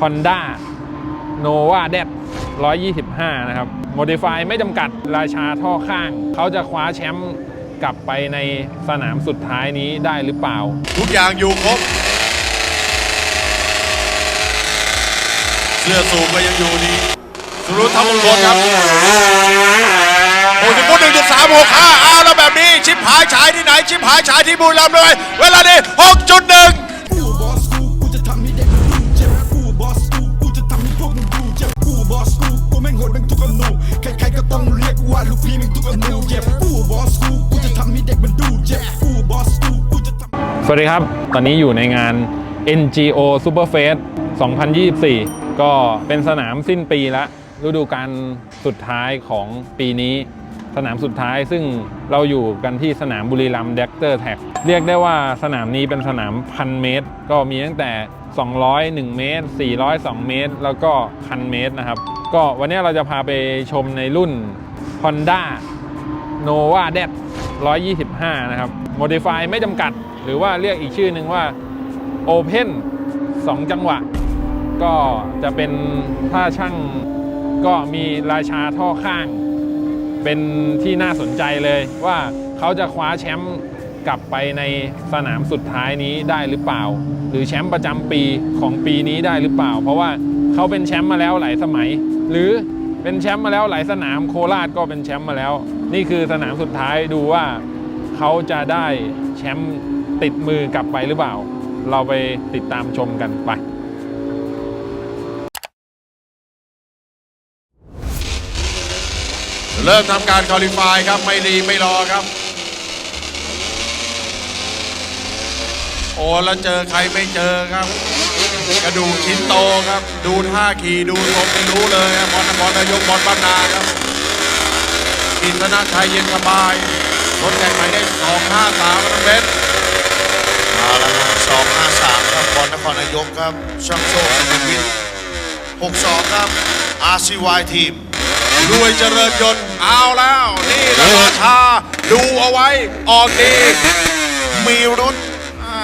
Honda Nova d e 125 นะครับ Modify ไม่จำกัดราชาท่อข้าง เขาจะคว้าแชมป์กลับไปในสนามสุดท้ายนี้ได้หรือเปล่า ทุกอย่างอยู่ครบ เสื้อสูบก็ยังอยู่ดี สุรุธรรมงคลครับโอ้ยฟุตหนึ่งจุดสามหกห้าเอาแล้วแบบนี้ ชิปหายฉายที่ไหน ชิปหายฉายที่บุรีรัมย์เลย เวลานี้หกจุดหนึ่ง ว่าลูกพี่ม่งทุกอนูเจ็บกูบอสกูกูจะทำให้เด็กมันดูเจ็บกูบอสกูกูจะทำสวัสดีครับ ตอนนี้อยู่ในงาน NGO Super Fest 2024 ก็เป็นสนามสิ้นปีล้วฤดูกาลสุดท้ายของปีนี้ สนามสุดท้ายซึ่งเราอยู่กันที่สนามบุรีรัมย์เด็กเตอร์แท็กเรียกได้ว่าสนามนี้เป็นสนามพันเมตร ก็มีตั้งแต่ 201 เมตร 402 เมตร แล้วก็พันเมตรนะครับ ก็วันนี้เราจะพาไปชมในรุ่น Honda Nova d e 125 นะครับ Modify ไม่จำกัด หรือว่าเรียกอีกชื่อหนึ่งว่า Open 2 จังหวะ ก็จะเป็นถ้าช่างก็มีราชาท่อข้าง เป็นที่น่าสนใจเลยว่าเขาจะคว้าแชมป์กลับไปในสนามสุดท้ายนี้ได้หรือเปล่า หรือแชมป์ประจำปีของปีนี้ได้หรือเปล่า เพราะว่าเขาเป็นแชมป์มาแล้วหลายสมัย หรือ เป็นแชมป์มาแล้วหลายสนามโคราชก็เป็นแชมป์มาแล้ว นี่คือสนามสุดท้ายดูว่าเขาจะได้แชมป์ติดมือกลับไปหรือเปล่า เราไปติดตามชมกันไปเริ่มทำการคอลิฟายครับ ไม่รีไม่รอครับ โอ้แล้วเจอใครไม่เจอครับ กระดูกชิ้นโตครับ ดูท่าขี่ดูทรงไม่รู้เลยครับบอลนครนายกบอลบ้านนาครับกินธนาชัยเย็นสบายรถแข่งหมายเลขสองห้าสามน้ำเพชรเอาละครับสองห้าสามครับบอลนครนายกครับช่างโชคสุขุมวิทหกสองครับ RCY ทีมรวยเจริญยนต์เอาแล้ว นี่แหละราชาดูเอาไว้ออกดีมีรุนอ่า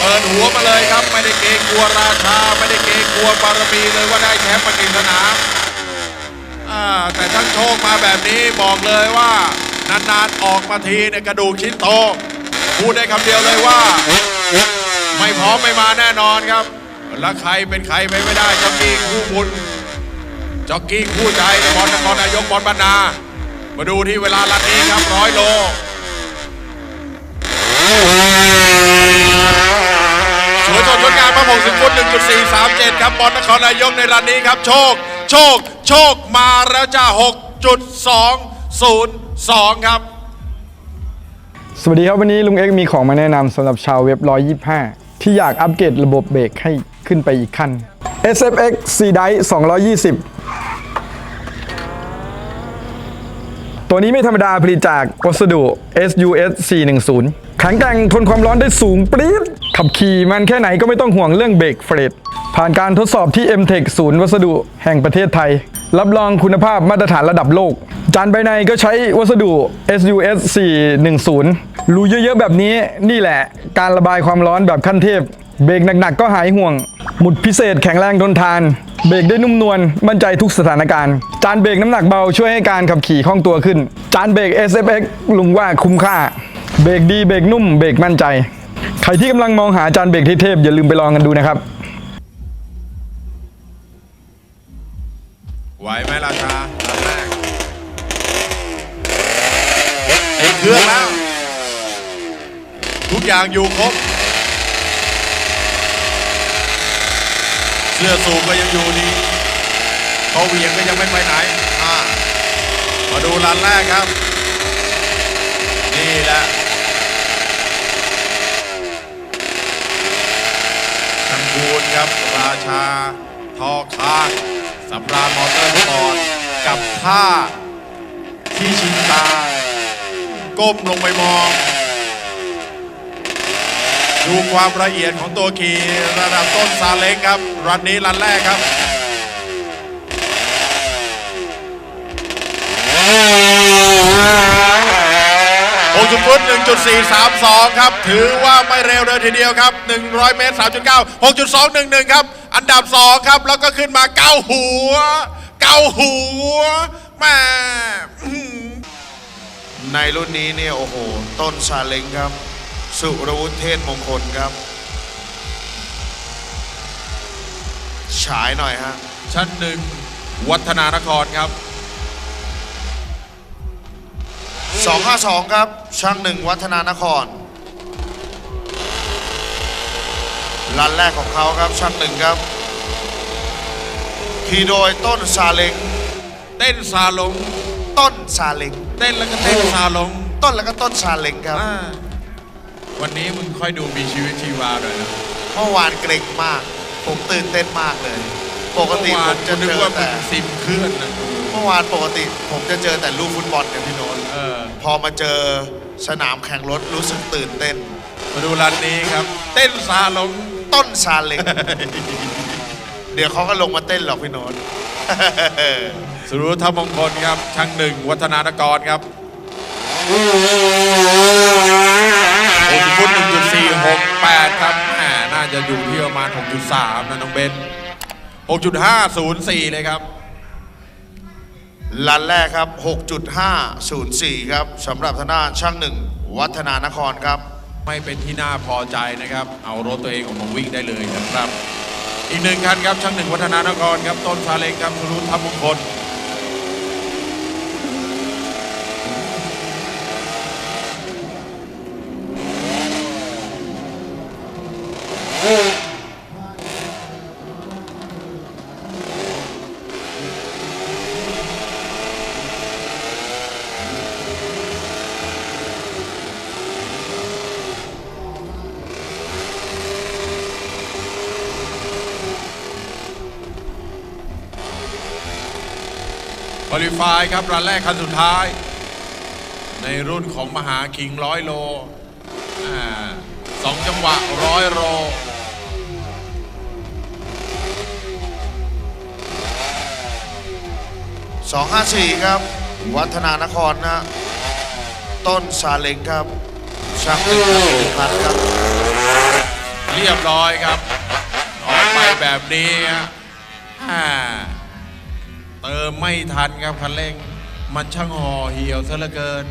เปิดหัวมาเลยครับ ไม่ได้เกรงกลัวราชา ไม่ได้เกรงกลัวบารมีเลยว่าได้แชมป์มากี่สนามอ่าแต่ทั้งโชคมาแบบนี้บอกเลยว่านานๆออกมาทีเนี่ยกระดูกชิ้นโตพูดได้คำเดียวเลยว่า ไม่พร้อมไม่มาแน่นอนครับ แล้วใครเป็นใครไปไม่ได้จ็อกกี้คู่บุญจ็อกกี้คู่ใจบอลนครนายกบอลบรรณามาดูที่เวลาลัดนี้ครับร้อยโล สวยสดงดงามมา 60ฟุต1.437 ครับบอลนครนายกในรันนี้ครับ โชค โชค โชคมาแล้วจ้า6.202 ครับ สวัสดีครับ วันนี้ลุงเอ็กซ์มีของมาแนะนำสำหรับชาวเว็บ 125 ที่อยากอัปเกรดระบบเบรกให้ขึ้นไปอีกขั้น SFX C Drive 220 ตัวนี้ไม่ธรรมดาผลิตจากวัสดุ SUS 410แข็งแกร่งทนความร้อนได้สูงปรี๊ด ขับขี่มันแค่ไหนก็ไม่ต้องห่วงเรื่องเบรกเฟรดผ่านการทดสอบที่ MTech ศูนย์วัสดุแห่งประเทศไทย รับรองคุณภาพมาตรฐานระดับโลก จานใบในก็ใช้วัสดุ SUS 410รูเยอะๆแบบนี้นี่แหละ การระบายความร้อนแบบขั้นเทพ เบรกหนักๆก็หายห่วง หมุดพิเศษแข็งแรงทนทาน เบรกได้นุ่มนวลมั่นใจทุกสถานการณ์ จานเบรกน้ำหนักเบาช่วยให้การขับขี่คล่องตัวขึ้น จานเบรก SFX ลุงว่าคุ้มค่า เบรกดีเบรกนุ่มเบรกมั่นใจ ใครที่กำลังมองหาจานเบรกเทพอย่าลืมไปลองกันดูนะครับ ไหวไหมราชาอันแรกติดเครื่องแล้ว ทุกอย่างอยู่ครบ เสื้อสูบก็ยังอยู่ดีเขาเหวียงก็ยังไม่ไปไหนอ่ามาดูรันแรกครับ นี่แหละชังคูนค ราชา ทอคางสำราญมอเตอร์สปอร์ตกับท่าที่ชินตา ก้มลงไปมอง ดูความละเอียดของตัวขี่ระดับต้นซาเล้งครับ รันนี้รันแรกครับ เ60ฟุต1.432 ครับ ถือว่าไม่เร็วเลยทีเดียวครับ 100 เมตร 3.9 6.211 ครับ อันดับ 2 ครับ แล้วก็ขึ้นมาเก้าหัวเก้าหัวแม่อื้อหือในรุ่นนี้เนี่ยโอ้โห ต้นซาเล้งครับ สุรวุฒิเทศมงคลครับ ฉายหน่อยฮะ ชั้นหนึ่งวัฒนานครครับ 252 ครับ ช่างหนึ่งวัฒนานคร รันแรกของเขาครับช่างหนึ่งครับ ขี่โดยต้นซาเล้งเต้นซาลง ต้นซาเล้งเต้นแล้วก็เต้นซาลงต้นแล้วก็ต้นซาเล้งครับ อ่าวันนี้มึงค่อยดูมีชีวิตชีวาหน่อยนะเมื่อวานเกรงมาก ผมตื่นเต้นมากเลย ปกติเมื่อผวานมกูจะนึเจกอว่ามึแต่ งซิมเคลื่อนนะ เมื่อวานปกติผมจะเจอแต่ลูกฟุตบอลกับพี่โน้ตเออ พอมาเจอสนามแข่งรถรู้สึกตื่นเต้น มาดูรันนี้ครับ เต้นซาลง ต้นซาเล้งเดี๋ยวเขาก็ลงมาเต้นหรอกพี่โน้ต สุรุธรรมมงคลครับ ช่างหนึ่ง วัฒนานกรครับโอ้ยฟุตหนึ่งจุดสี่หกแปดครับแหมน่าจะอยู่ที่ประมาณหกจุดสามนะน้องเบนหกจุดห้าศูนย์สี่เลยครับ ลันแรกครับ 6.504 ครับสำหรับทางด้านช่างหนึ่ง วัฒนานครครับ ไม่เป็นที่น่าพอใจนะครับ เอารถตัวเองออกมาวิ่งได้เลยนะครับ อีกหนึ่งคันครับช่างหนึ่งวัฒนานครครับต้นซาเล็งครับสุรุธรรมมงคล คอลิฟายครับรันแรกคันสุดท้าย ในรุ่นของมหาคิงร้อยโลอ่าสองจังหวะร้อยโล254ครับ วัฒนานครนะต้นซาเล้งครับช่างหนึ่งครับหนึ่งพันครับ เรียบร้อยครับ ออกไปแบบนี้ฮะอ่า เติมไม่ทันครับคันเร่ง มันช่างห่อเหี่ยวซะเหลือเกิน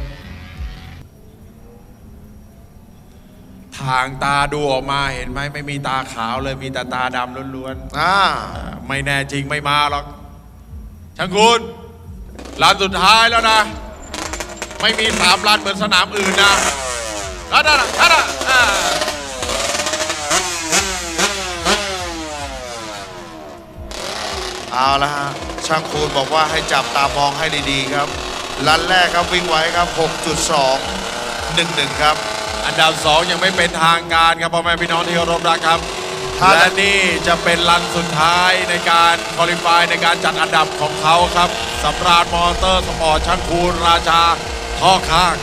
ทางตาดูออกมาเห็นไหมไม่มีตาขาวเลยมีแต่ตาดำล้วนๆอ่าไม่แน่จริงไม่มาหรอกช่างคุณลานสุดท้ายแล้วนะ ไม่มีสามลานเหมือนสนามอื่นนะนั่นน่ะนั่นน่ะอ่า เอาละฮะ ช่างคูณบอกว่าให้จับตามองให้ดีๆครับลันแรกครับวิ่งไว้ครับ 6.2 11 ครับ อันดับสองยังไม่เป็นทางการครับพ่อแม่พี่น้องที่เคารพรักครับถ้าและนี่จะเป็นลันสุดท้ายในการคอลิฟายในการจัดอันดับของเขาครับสำราญมอเตอร์สปอร์ตช่างคูณราชาท่อข้าง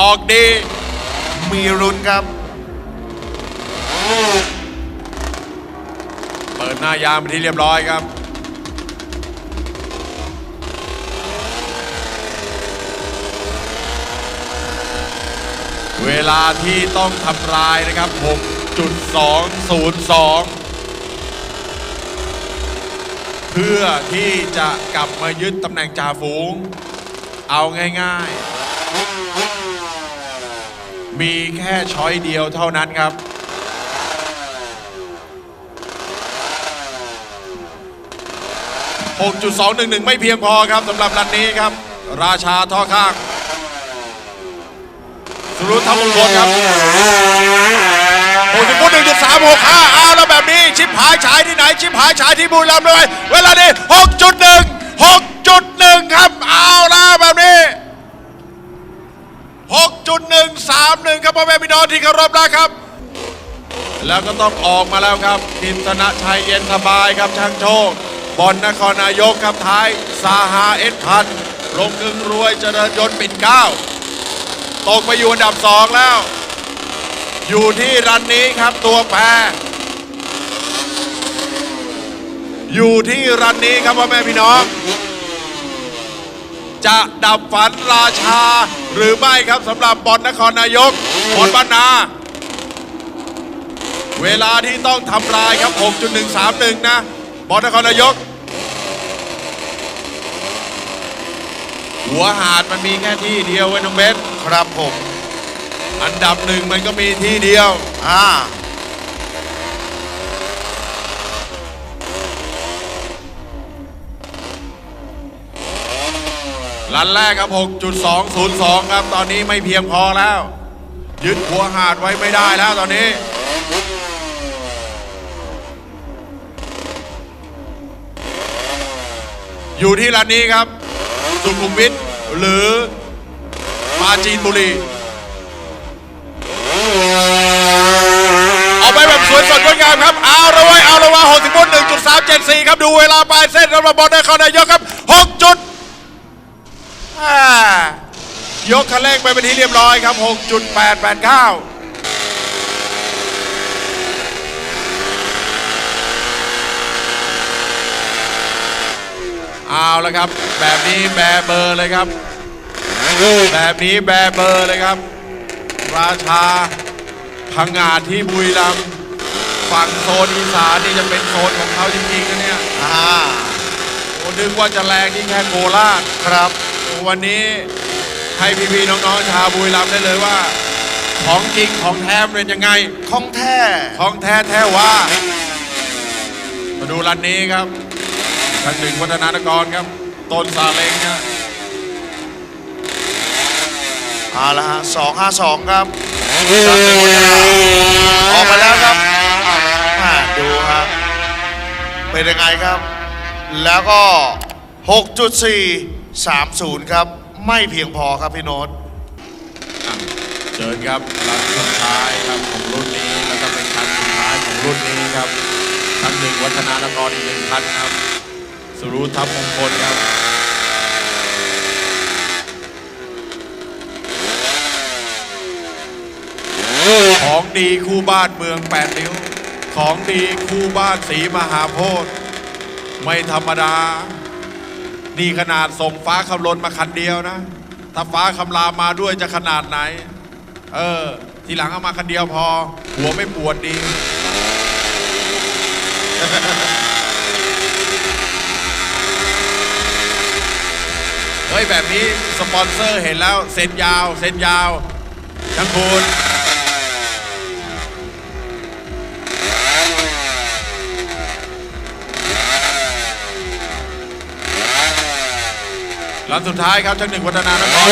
ออกดี มีรุนครับ เปิดหน้ายางเป็นที่เรียบร้อยครับเวลาที่ต้องทำลายนะครับ 6.202 เพื่อที่จะกลับมายึดตำแหน่งจ่าฝูง เอาง่ายๆ มีแค่ช้อยเดียวเท่านั้นครับ 6.211 ไม่เพียงพอครับสำหรับรันนี้ครับ ราชาท่อข้างสุรุธรรมมงคลครับโอ้ยพูดหนึ่งจุดสามหกห้าเอาแล้วแบบนี้ ชิปหายฉายที่ไหน ชิปหายฉายที่บุรีรัมย์เลย เวลานี้หกจุดหนึ่งหกจุดหนึ่งครับ เอาแล้วแบบนี้หกจุดหนึ่งสามหนึ่งครับพ่อแม่พี่น้องที่เคารพนะครับ แล้วก็ต้องออกมาแล้วครับทินธนชัยเย็นสบายครับช่างโชค บอลนครนายกครับท้ายสาหาเอ็ดพันลงกึงรวยเจริญยนปิ่นเก้าตกไปอยู่อันดับสองแล้ว อยู่ที่รันนี้ครับตัวแปรอยู่ที่รันนี้ครับพ่อแม่พี่น้อง จะดับฝันราชาหรือไม่ครับสำหรับบอลนครนายกบอลบ้านนาเวลาที่ต้องทำลายครับ 6.131 นะ บอลนครนายก หัวหาดมันมีแค่ที่เดียวเว้ยน้องเบสครับผม อันดับหนึ่งมันก็มีที่เดียว อ่า ลันแรกครับ 6.202 ครับ ตอนนี้ไม่เพียงพอแล้ว ยึดหัวหาดไว้ไม่ได้แล้วตอนนี้อยู่ที่ร้านนี้ครับ สุขุมวิทหรือปาจีนบุรีเอาไปแบบสวยสดงดงามครับเอาละไว้เอาละว่า6สิบหนึ่งจุดสามเจ็ดสี่ครับดูเวลาปลายเส้นสำหรับบอลนครนายกครับ6จุดยกคันเร่งไปเป็นที่เรียบร้อยครับ 6.889 เอาแล้วครับ แบบนี้แบร์เบอร์เลยครับ แบบนี้แบร์เบอร์เลยครับ ราชาพังงาดที่บุรีรัมย์ฝั่งโซนอีสานนี่จะเป็นโซนของเขาจริงๆนะเนี่ยอ่าโอ้นึกว่าจะแรงที่แค่โคราชครับวันนี้ให้พี่ๆน้องๆชาวบุรีรัมย์ได้เลยว่า ของจริงของแท้เป็นยังไงของแท้ของแท้แท้ว่ามาดูรันนี้ครับ ทันหนึ่งวัฒนานกรครับ ต้นซาเล้งครับเอาละฮะสองห้าสองครับจันทบุรีออกมาแล้วครับอ่าดูฮะเป็นยังไงครับ แล้วก็ 6.430 ครับ ไม่เพียงพอครับพี่โน้ตอะเชิญครับรันสุดท้ายครับของรุ่นนี้แล้วก็เป็นคันสุดท้ายของรุ่นนี้ครับทันหนึ่งวัฒนานกรอีกหนึ่งคันครับ สุรุทัพมงคลครับของดีคู่บ้านเมืองแปดนิ้ว ของดีคู่บ้านสีมหาโพธิ์ไม่ธรรมดา นี่ขนาดส่งฟ้าคำลนมาคันเดียวนะ ถ้าฟ้าคำรามมาด้วยจะขนาดไหน เออ ทีหลังเอามาคันเดียวพอ หัวไม่ปวดดี ฮ้ยแบบนี้สปอนเซอร์เห็นแล้วเซ็นยาว เซ็นยาวทั้งคุณลำสุดท้ายครับช่างหนึ่งวัฒนานคร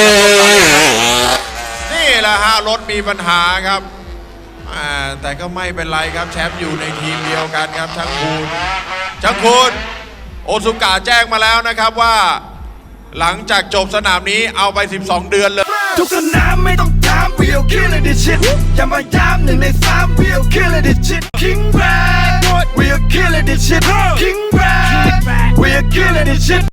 นี่แหละฮะรถมีปัญหาครับแต่ก็ไม่เป็นไรครับแชมป์อยู่ในทีมเดียวกันครับช่างคุณช่างคุณโอซุกะแจ้งมาแล้วนะครับว่า หลังจากจบสนามนี้เอาไป 12 เดือนเลย ทุกสนามไม่ต้องถาม we'll kill it this shit อย่ามาย้ำหนึ่งในสาม we'll kill it this shit King back we'll kill it this shit King back we'll kill it this shit